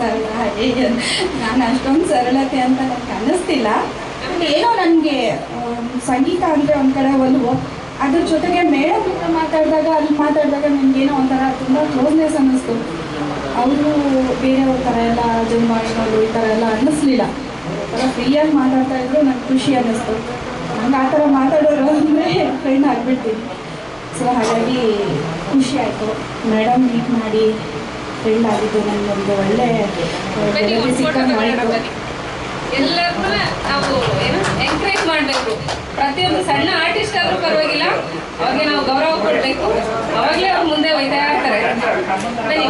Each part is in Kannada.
ಸರಳ ನಾನು ಅಷ್ಟೊಂದು ಸರಳತೆ ಅಂತ ನನಗೆ ಅನ್ನಿಸ್ತಿಲ್ಲ. ಏನೋ ನನಗೆ ಸಂಗೀತ ಅಂದರೆ ಒಂದು ಕಡೆ ಒಲವು ಅದ್ರ ಜೊತೆಗೆ ಮೇಡಮ್ ಹತ್ರ ಮಾತಾಡಿದಾಗ, ಅಲ್ಲಿ ಮಾತಾಡಿದಾಗ ನನಗೇನೋ ಒಂಥರ ತುಂಬ ಕ್ಲೋಸ್ನೆಸ್ ಅನ್ನಿಸ್ತು. ಅವರು ಬೇರೆಯವ್ರ ಥರ ಎಲ್ಲ ಜನ್ಮಾಷ್ಟಗಳು ಈ ಥರ ಎಲ್ಲ ಅನ್ನಿಸ್ಲಿಲ್ಲ. ಒಂಥರ ಫ್ರೀಯಾಗಿ ಮಾತಾಡ್ತಾ ಇದ್ರು ನಂಗೆ ಖುಷಿ ಅನ್ನಿಸ್ತು. ನಂಗೆ ಆ ಥರ ಮಾತಾಡೋರು ಅಂದರೆ ಫ್ರೆಂಡ್ ಆಗಿಬಿಡ್ತೀನಿ. ಸೊ ಹಾಗಾಗಿ ಖುಷಿ ಆಯಿತು. ಮೇಡಮ್ ಮೀಟ್ ಮಾಡಿ. ಫ್ರೆಂಡ್ ಆಗಿದ್ದು ನನಗೊಂದು ಒಳ್ಳೆ. ಎಲ್ಲರನ್ನೂ ನಾವು ಏನು ಎಂಕರೇಜ್ ಮಾಡಬೇಕು ಪ್ರತಿಯೊಂದು ಸಣ್ಣ ಆರ್ಟಿಸ್ಟ್ ಆದರೂ ಪರವಾಗಿಲ್ಲ ಅವ್ರಿಗೆ ನಾವು ಗೌರವ ಕೊಡಬೇಕು ಅವಾಗಲೇ ಅವ್ರು ಮುಂದೆ ಒಯ್ತಾ ಇರ್ತಾರೆ ಬನ್ನಿ.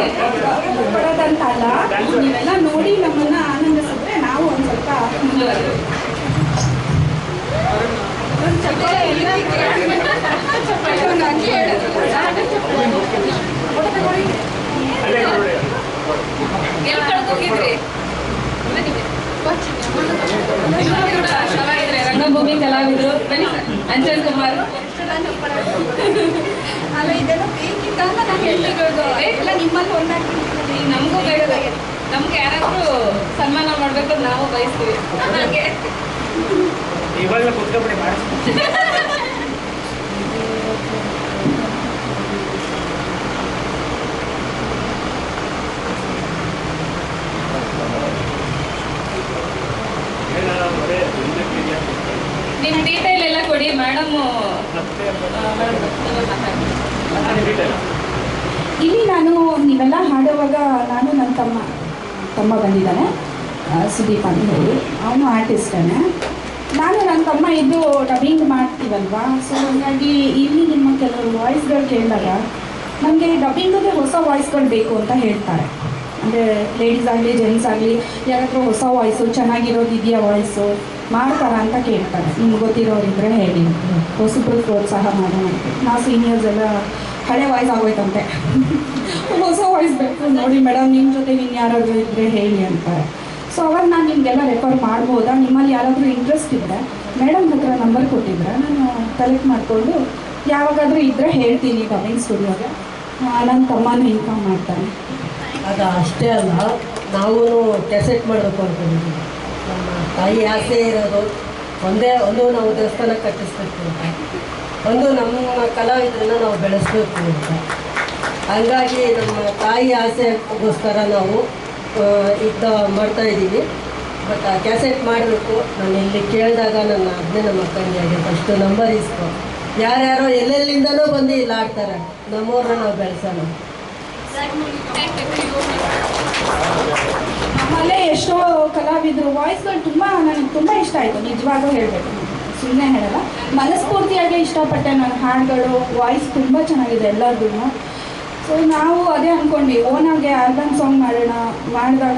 ನೀವೆಲ್ಲ ನೋಡಿ ನಮ್ಮನ್ನ ಆನಂದಿಸಿದ್ರೆ ನಾವು ಒಂದು ಸ್ವಲ್ಪ ಮುಂದುವರೆದು ರಂಗಭೂಮಿ ಕಲಾವಿದರು. ಅಂಜನ್ ಕುಮಾರ್ ಅಲ್ಲ ಇದೆಲ್ಲ ಬೇಕಿತ್ತ ಅಂತ ನಾನು ಹೇಳ್ತಿರೋದು ಎಲ್ಲ ನಿಮ್ಮಲ್ಲಿ ಒಂದಾಗ್ತಿರ್ತೀನಿ ಈಗ ನಮಗೂ ಬೇಡ ನಮ್ಗೆ ಯಾರಾದ್ರೂ ಸನ್ಮಾನ ಮಾಡ್ಬೇಕು ನಾವು ಬಯಸ್ತೀವಿ ಹಾಗೆ ಇವಾಗ ಕುತ್ಕೊಬಿಡಿ ಮಾಡಿ ನಿಮ್ ಡೀಟೇಲ್ ಎಲ್ಲ ಕೊಡಿ, ಮೇಡಮ್ ಇಲ್ಲಿ ನಾನು ನೀವೆಲ್ಲ ಹಾಡುವಾಗ ನಾನು ನನ್ನ ತಮ್ಮ ತಮ್ಮ ಬಂದಿದ್ದಾನೆ ಸುದೀಪ್ ಅಂತ ಹೇಳಿ. ಅವನು ಆರ್ಟಿಸ್ಟೇ ನಾನು ನನ್ನ ತಮ್ಮ ಇದ್ದು ಡಬ್ಬಿಂಗ್ ಮಾಡ್ತೀವಲ್ವಾ? ಸೊ ಹಾಗಾಗಿ ಇಲ್ಲಿ ನಿಮ್ಮ ಕೆಲವರು ವಾಯ್ಸ್ಗಳು ಕೇಳಿದಾಗ, ನಮಗೆ ಡಬ್ಬಿಂಗಿಗೆ ಹೊಸ ವಾಯ್ಸ್ಗಳು ಬೇಕು ಅಂತ ಹೇಳ್ತಾರೆ. ಅಂದರೆ ಲೇಡೀಸ್ ಆಗಲಿ ಜೆಂಟ್ಸ್ ಆಗಲಿ ಯಾರಾದರೂ ಹೊಸ ವಾಯ್ಸು ಚೆನ್ನಾಗಿರೋದು ಇದೆಯಾ ವಾಯ್ಸು ಮಾಡ್ತಾರ ಅಂತ ಕೇಳ್ತಾರೆ. ನಿಮ್ಗೆ ಗೊತ್ತಿರೋರಿದ್ರೆ ಹೇಳಿ. ಹೊಸಬ್ರು ಪ್ರೋತ್ಸಾಹ ಮಾಡೋಣ ನಾ ನಾವು ಸೀನಿಯರ್ಸ್ ಎಲ್ಲ ಹಳೆ ವಾಯ್ಸ್ ಆಗೋಯ್ತಂತೆ. ಹೊಸ ವಾಯ್ಸ್ ಬೇಕು. ನೋಡಿ ಮೇಡಮ್ ನಿಮ್ಮ ಜೊತೆ ನೀನು ಇನ್ಯಾರಾದರೂ ಇದ್ದರೆ ಹೇಳಿ ಅಂತಾರೆ. ಸೊ ಅವಾಗ ನಾನು ನಿಮಗೆಲ್ಲ ರೆಫರ್ ಮಾಡ್ಬೋದಾ? ನಿಮ್ಮಲ್ಲಿ ಯಾರಾದರೂ ಇಂಟ್ರೆಸ್ಟ್ ಇದ್ದರೆ ಮೇಡಮ್ ಹತ್ರ ನಂಬರ್ ಕೊಟ್ಟಿದ್ರೆ ನಾನು ಕಲೆಕ್ಟ್ ಮಾಡಿಕೊಂಡು ಯಾವಾಗಾದರೂ ಇದ್ದರೆ ಹೇಳ್ತೀನಿ ಡಬ್ಬಿಂಗ್ ಸ್ಟುಡಿಯೋಗೆ ನನ್ನ ತಮ್ಮನೂ ಇನ್ಫಾರ್ಮ್ ಮಾಡ್ತಾನೆ. ಅದು ಅಷ್ಟೇ ಅಲ್ಲ. ನಾವೂ ಕೆಸೆಟ್ ಮಾಡಬೇಕು ಅಂದ್ಕೊಂಡಿದ್ದೀವಿ ನಮ್ಮ ತಾಯಿ ಆಸೆ ಇರೋದು ಒಂದೇ, ಒಂದು ನಾವು ದೇವಸ್ಥಾನ ಕಟ್ಟಿಸ್ಬೇಕು ಅಂತ. ಒಂದು ನಮ್ಮ ಕಲಾವಿದರನ್ನ ನಾವು ಬೆಳೆಸ್ಬೇಕು ಅಂತ. ಹಂಗಾಗಿ ನಮ್ಮ ತಾಯಿ ಆಸೆಗೋಸ್ಕರ ನಾವು ಇದ್ದ ಮಾಡ್ತಾ ಇದ್ದೀವಿ. ಬಟ್ ಆ ಕ್ಯಾಸೆಟ್ ಮಾಡಬೇಕು. ನಾನು ಇಲ್ಲಿ ಕೇಳಿದಾಗ ನನ್ನ ಅದನ್ನೇ ನಮ್ಮ ಅಕ್ಕನಿಗೆ ಫಸ್ಟ್ ಅಷ್ಟು ನಂಬರ್ ಇಸ್ಕೊ. ಯಾರ್ಯಾರೋ ಎಲ್ಲೆಲ್ಲಿಂದನೂ ಬಂದು ಇಲ್ಲಿ ಆಡ್ತಾರೆ ನಮ್ಮವ್ರನ್ನ ನಾವು ಬೆಳೆಸೋಣ. ನಮ್ಮಲ್ಲೇ ಎಷ್ಟೋ ಕಲಾವಿದರು ವಾಯ್ಸ್ಗಳು ತುಂಬ ನನಗೆ ತುಂಬ ಇಷ್ಟ ಆಯಿತು ನಿಜವಾಗೂ ಹೇಳಬೇಕು. ಸುಮ್ಮನೆ ಹೇಳಲ್ಲ. ಮನಸ್ಫೂರ್ತಿಯಾಗಿ ಇಷ್ಟಪಟ್ಟೆ ನನ್ನ ಹಾಡುಗಳು ವಾಯ್ಸ್ ತುಂಬ ಚೆನ್ನಾಗಿದೆ ಎಲ್ಲರಿಗೂ ಸೊ ನಾವು ಅದೇ ಅಂದ್ಕೊಂಡ್ವಿ ಓನಾಗೆ ಆಲ್ಬಮ್ ಸಾಂಗ್ ಮಾಡೋಣ, ಮಾಡಿದಾಗ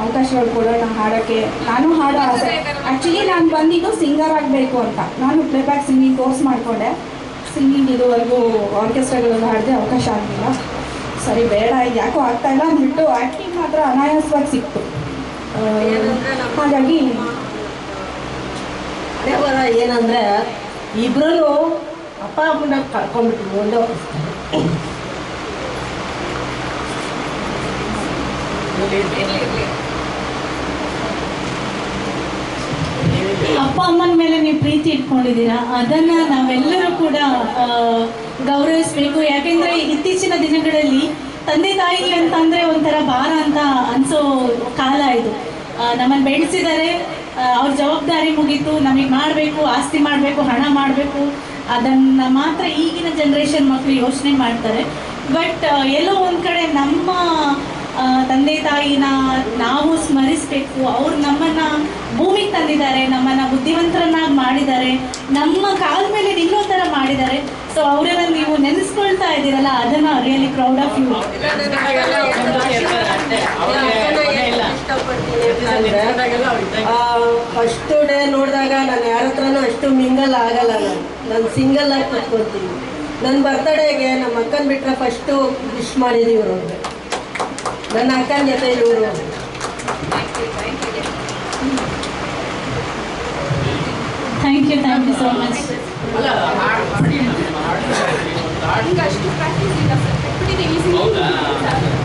ಅವಕಾಶಗಳು ಕೊಡೋಣ ಹಾಡೋಕ್ಕೆ. ನಾನು ಹಾಡೋ ಆಸೆ. ಆ್ಯಕ್ಚುಲಿ ನಾನು ಬಂದಿದ್ದು ಸಿಂಗರ್ ಆಗಬೇಕು ಅಂತ. ನಾನು ಪ್ಲೇಬ್ಯಾಕ್ ಸಿಂಗಿಂಗ್ ಕೋರ್ಸ್ ಮಾಡಿಕೊಂಡೆ. ಸಿಂಗಿಂಗ್ ಇದುವರೆಗೂ ಆರ್ಕೆಸ್ಟ್ರಾಗಳಲ್ಲಿ ಹಾಡಿದೆ ಅವಕಾಶ ಆಗಲಿಲ್ಲ. ಸರಿ ಬೇಡ ಇದು ಯಾಕೋ ಆಗ್ತಾ ಇಲ್ಲ ಅಂದ್ಬಿಟ್ಟು ಆಕ್ಟಿಂಗ್ ಮಾತ್ರ ಅನಾಯಾಸವಾಗಿ ಸಿಕ್ತು ಹಾಗಾಗಿ ಅದೇ ಬರ ಏನಂದ್ರೆ ಇಬ್ರು ಅಪ್ಪ ಅಮ್ಮನ ಕಳ್ಕೊಂಡ್ಬಿಟ್ಟು ಒಂದೇ. ಅಪ್ಪ ಅಮ್ಮನ ಮೇಲೆ ನೀವು ಪ್ರೀತಿ ಇಟ್ಕೊಂಡಿದ್ದೀರಾ ಅದನ್ನ ನಾವೆಲ್ಲರೂ ಕೂಡ ಗೌರವಿಸ್ಬೇಕು ಯಾಕೆಂದ್ರೆ ಇತ್ತೀಚಿನ ದಿನಗಳಲ್ಲಿ ತಂದೆ ತಾಯಿ ಅಂತಂದ್ರೆ ಒಂಥರ ಭಾರ ಅಂತ ಅನ್ಸೋ ಕಾಲ ಇದು. ನಮ್ಮನ್ನು ಬೆಳೆಸಿದ್ದಾರೆ ಅವ್ರ ಜವಾಬ್ದಾರಿ ಮುಗೀತು, ನಮಗೆ ಮಾಡಬೇಕು, ಆಸ್ತಿ ಮಾಡಬೇಕು, ಹಣ ಮಾಡಬೇಕು, ಅದನ್ನು ಮಾತ್ರ ಈಗಿನ ಜನ್ರೇಷನ್ ಮಕ್ಕಳು ಯೋಚನೆ ಮಾಡ್ತಾರೆ. ಬಟ್ ಎಲ್ಲೋ ಒಂದು ಕಡೆ ನಮ್ಮ ತಂದೆ ತಾಯಿನ ನಾವು ಸ್ಮರಿಸಬೇಕು. ಅವ್ರು ನಮ್ಮನ್ನ ಭೂಮಿಗೆ ತಂದಿದ್ದಾರೆ, ನಮ್ಮನ್ನ ಬುದ್ಧಿವಂತರನ್ನಾಗಿ ಮಾಡಿದ್ದಾರೆ, ನಮ್ಮ ಕಾಲ ಮೇಲೆ ನಿಲ್ಲೋ ಥರ ಮಾಡಿದ್ದಾರೆ ಸೊ ಅವರೆಲ್ಲ ನೀವು ನೆನೆಸ್ಕೊಳ್ತಾ ಇದ್ದೀರಲ್ಲ, ಅದನ್ನ really proud of you first day ನೋಡಿದಾಗ ನಾನು ಯಾರ ಹತ್ರನೂ ಅಷ್ಟು ಮಿಂಗಲ್ ಆಗಲ್ಲ ನಾನು. ನಾನು ಸಿಂಗಲ್ ಆಗಿ ಕೂತ್ಕೊಳ್ತೀನಿ. ನನ್ನ ಬರ್ತಡೇಗೆ ನಮ್ಮ ಅಕ್ಕನ ಬಿಟ್ಟರೆ ಫಸ್ಟು ವಿಶ್ ಮಾಡಿದ್ದೀವಿ ಇವರು ನನ್ನ ಅಕ್ಕನ ಜೊತೆ ಇವರು thank you thank you so much ಹಿಂಗೆ ಅಷ್ಟು ಪ್ರಾಕ್ಟೀಸ್ ಇಲ್ಲ ಸರ್ ಬಿಟ್ಟಿದ್ದೀವಿ